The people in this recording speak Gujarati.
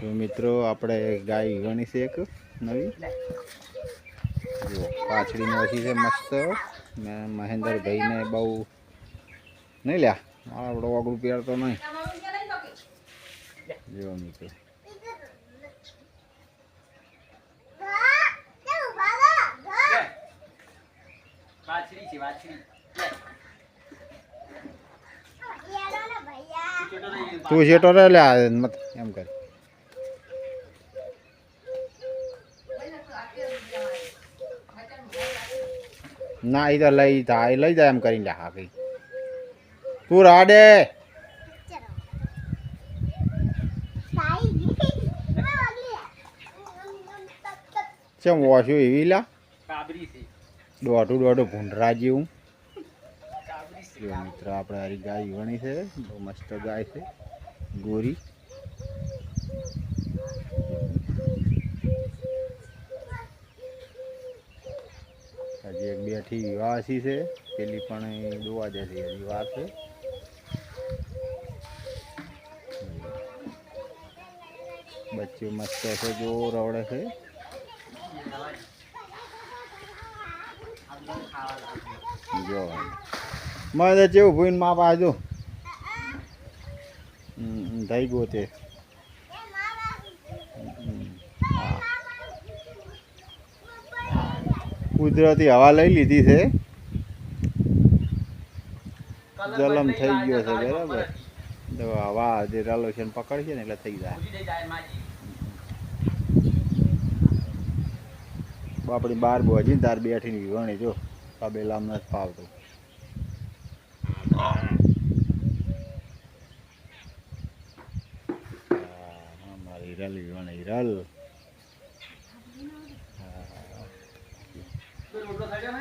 તો મિત્રો, આપણે ગાય ગણી છે એક, નવી. જો પાછળીની ઓછી છે મસ્ત. ને મહેન્દ્રભાઈને બહુ નહીં લ્યા આપણો વાગડું પહેરતો નહીં. જો મિત્રો. વાછડી છે વાછડી તું જેટો રે મત એમ કર. ના એ તો લઈ જા એ લઈ જાય એમ કરીને લ્યા હા કઈ તું રાડે ચમ વોશ્યું એવી લા. દોઢું દોઢું ભૂંડરા જેવું. મિત્ર આપણે હારી ગાય વણી છે બહુ મસ્ત ગાય છે ગોરી. વિવાહ બેઠી વાસી છે. પેલી પણ દોવા જશે વાર છે. બચ્ચું મસ્ત છે. જો રવડે છે. જો. મને જેવું ભૂઈને માપ આજો થઈ ગયો તે. કુદરતી હવા લઈ લીધી છે. જલમ થઈ ગયો છે બરાબર. તો હવા જે રેલોશન પકડશે ને એટલે થઈ જાય. આપણી બાર બોજી તાર બેઠીને વિવણી જો. તબેલામ નથી ફાવતું. મારી હિરલ વિવણી હિરલ Cuando